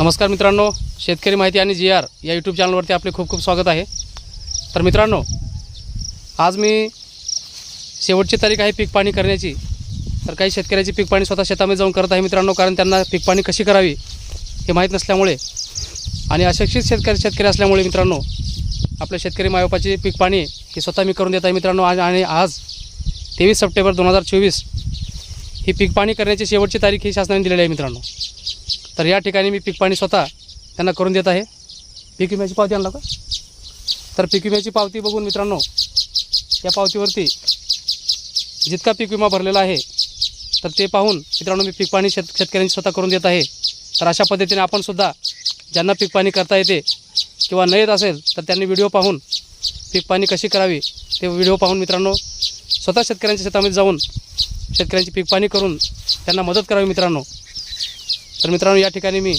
नमस्कार मित्रांनो शेतकरी माहिती आणि जी आर या यूट्यूब चॅनलवरती आपले खूप खूप स्वागत आहे. तर मित्रांनो आज मी शेवटची तारीख आहे पीक पाणी करण्याची. तर काही शेतकऱ्याची पीक पाणी स्वतः शेतामध्ये जाऊन करत आहे मित्रांनो कारण त्यांना पीक पाणी कशी करावी हे माहीत नसल्यामुळे. आणि अशिक्षित शेतकरी शेतकरी असल्यामुळे मित्रांनो आपल्या शेतकरी मायबापाची पीक पाणी हे स्वतः मी करून देत आहे मित्रांनो. आज आणि आज तेवीस सप्टेंबर दोन हजार चोवीस ही पीक पाणी करण्याची शेवटची तारीख ही शासनाने दिलेली आहे मित्रांनो. तर या ठिकाणी मी पीक पाणी स्वतः त्यांना करून देत आहे. पीक विम्याची पावती आणला का? तर पीक विम्याची पावती बघून मित्रांनो या पावतीवरती जितका पीक विमा भरलेला आहे तर ते पाहून मित्रांनो मी पीक पाणी शेत शेतकऱ्यांची स्वतः करून देत आहे. तर अशा पद्धतीने आपणसुद्धा ज्यांना पीक पाणी करता येते किंवा न येत असेल तर त्यांनी व्हिडिओ पाहून पीक पाणी कशी करावी ते व्हिडिओ पाहून मित्रांनो स्वतः शेतकऱ्यांच्या शेतामध्ये जाऊन शेतकऱ्यांची पीक पाणी करून त्यांना मदत करावी मित्रांनो. तर मित्रांनो या ठिकाणी मी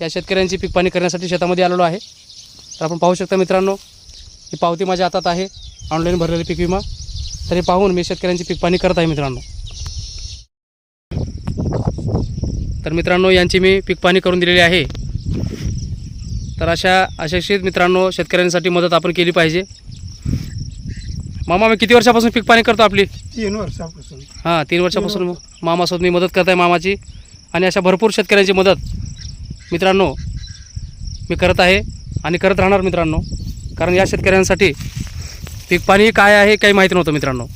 या शेतकऱ्यांची पीक पाणी करण्यासाठी शेतामध्ये आलेलो आहे. तर आपण पाहू शकता मित्रांनो ही पावती माझ्या हातात आहे. ऑनलाईन भरलेली पीक विमा. तर हे पाहून मी शेतकऱ्यांची पीक पाणी करत आहे मित्रांनो. तर मित्रांनो यांची मी पीक पाणी करून दिलेली आहे. तर अशा अशिक्षित मित्रांनो शेतकऱ्यांसाठी मदत आपण केली पाहिजे. मामा मी किती वर्षापासून पीक पाणी करतो आपली? तीन वर्षापासून. हां तीन वर्षापासून मामासोबत मी मदत करत आहे मामाची. आणि अशा भरपूर शेतकऱ्यांची मदत मित्रांनो मी करत आहे आणि करत राहणार मित्रांनो. कारण या शेतकऱ्यांसाठी पीक पाणी काय आहे काही माहिती नव्हतं मित्रांनो.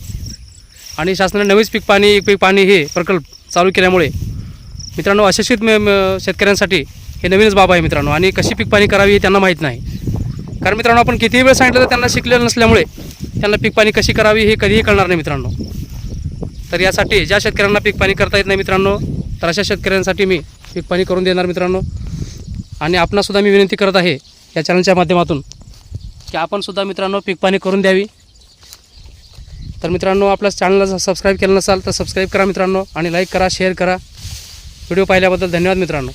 आणि शासनाने नवीच पीक पाणी पीक पाणी हे प्रकल्प चालू केल्यामुळे मित्रांनो अशिक्षित शेतकऱ्यांसाठी हे नवीनच बाब आहे मित्रांनो. आणि कशी पीक पाणी करावी हे त्यांना माहीत नाही. कारण मित्रांनो आपण कितीही वेळ सांगितलं तर त्यांना शिकलेलं नसल्यामुळे त्यांना पीक पाणी कशी करावी हे कधीही कळणार नाही मित्रांनो. तर यासाठी ज्या शेतकऱ्यांना पीक पाणी करता येत नाही मित्रांनो तर अशा शेतकऱ्यांसाठी मी पीक पाणी करून देणार मित्रांनो. आणि आपणासुद्धा मी विनंती करत आहे या चॅनलच्या माध्यमातून की आपणसुद्धा मित्रांनो पीक पाणी करून द्यावी. तर मित्रांनो आपल्या चॅनलला सबस्क्राईब केलं नसाल तर सबस्क्राईब करा मित्रांनो आणि लाईक करा शेअर करा. व्हिडिओ पाहिल्याबद्दल धन्यवाद मित्रांनो.